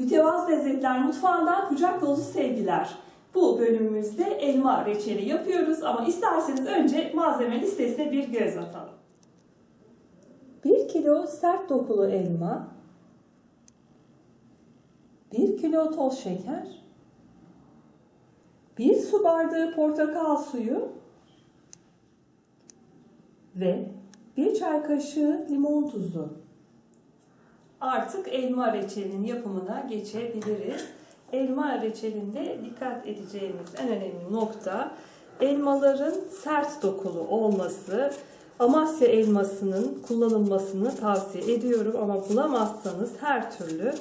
Mütevazı Lezzetler Mutfağı'ndan kucak dolusu sevgiler. Bu bölümümüzde elma reçeli yapıyoruz ama isterseniz önce malzeme listesine bir göz atalım. 1 kilo sert dokulu elma, 1 kilo toz şeker, 1 su bardağı portakal suyu ve 1 çay kaşığı limon tuzu. Artık elma reçelinin yapımına geçebiliriz. Elma reçelinde dikkat edeceğimiz en önemli nokta elmaların sert dokulu olması. Amasya elmasının kullanılmasını tavsiye ediyorum ama bulamazsanız her türlü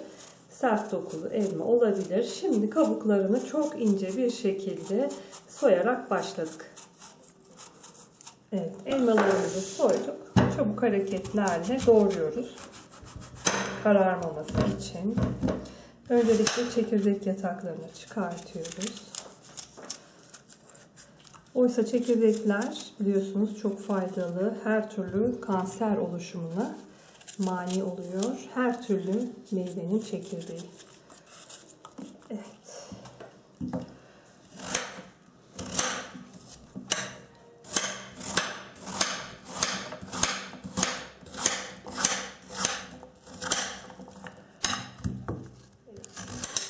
sert dokulu elma olabilir. Şimdi kabuklarını çok ince bir şekilde soyarak başladık. Evet, elmalarımızı soyduk. Çabuk hareketlerle doğruyoruz. Kararmaması için. Öncelikle çekirdek yataklarını çıkartıyoruz. Oysa çekirdekler biliyorsunuz çok faydalı. Her türlü kanser oluşumuna mani oluyor. Her türlü meyvenin çekirdeği.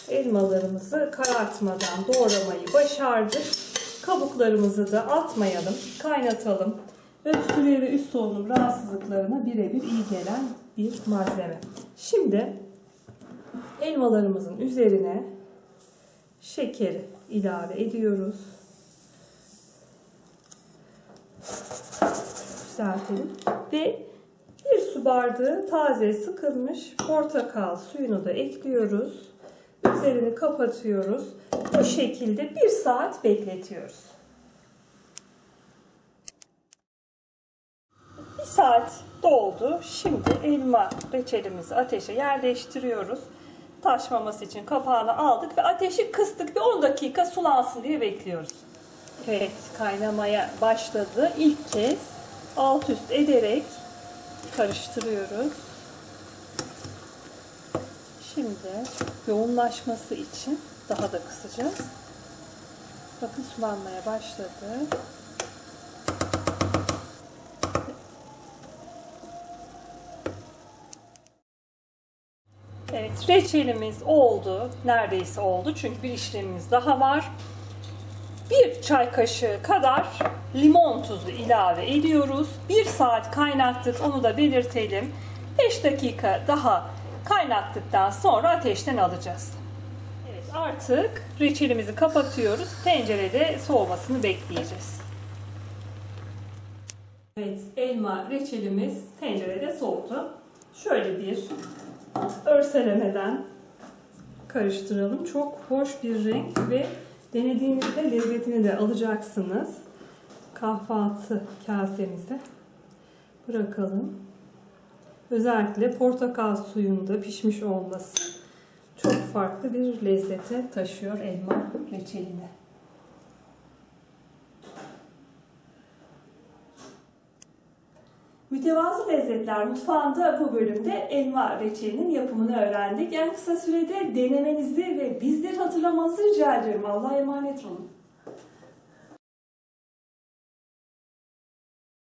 Elmalarımızı karartmadan doğramayı başardık. Kabuklarımızı da atmayalım, kaynatalım. Öksürüğe ve üst solunum rahatsızlıklarına birebir iyi gelen bir malzeme. Şimdi elmalarımızın üzerine şekeri ilave ediyoruz. Yükseltelim ve bir su bardağı taze sıkılmış portakal suyunu da ekliyoruz. Üzerini kapatıyoruz. Bu şekilde bir saat bekletiyoruz. Bir saat doldu. Şimdi elma reçelimizi ateşe yerleştiriyoruz. Taşmaması için kapağını aldık ve ateşi kıstık. Bir 10 dakika sulansın diye bekliyoruz. Evet kaynamaya başladı. İlk kez alt üst ederek karıştırıyoruz. Şimdi yoğunlaşması için daha da kısacağız. Bakın sulanmaya başladı. Evet reçelimiz oldu. Neredeyse oldu. Çünkü bir işlemimiz daha var. Bir çay kaşığı kadar limon tuzu ilave ediyoruz. Bir saat kaynattık onu da belirtelim. 5 dakika daha kaynattıktan sonra ateşten alacağız. Evet artık reçelimizi kapatıyoruz. Tencerede soğumasını bekleyeceğiz. Evet elma reçelimiz tencerede soğudu. Şöyle bir örselemeden karıştıralım. Çok hoş bir renk ve denediğinizde lezzetini de alacaksınız. Kahvaltı kasemize bırakalım. Özellikle portakal suyunda pişmiş olması çok farklı bir lezzete taşıyor elma reçeline. Mütevazı Lezzetler Mutfağı'nda bu bölümde elma reçelinin yapımını öğrendik. En kısa sürede denemenizi ve bizleri hatırlamanızı rica ediyorum. Allah'a emanet olun.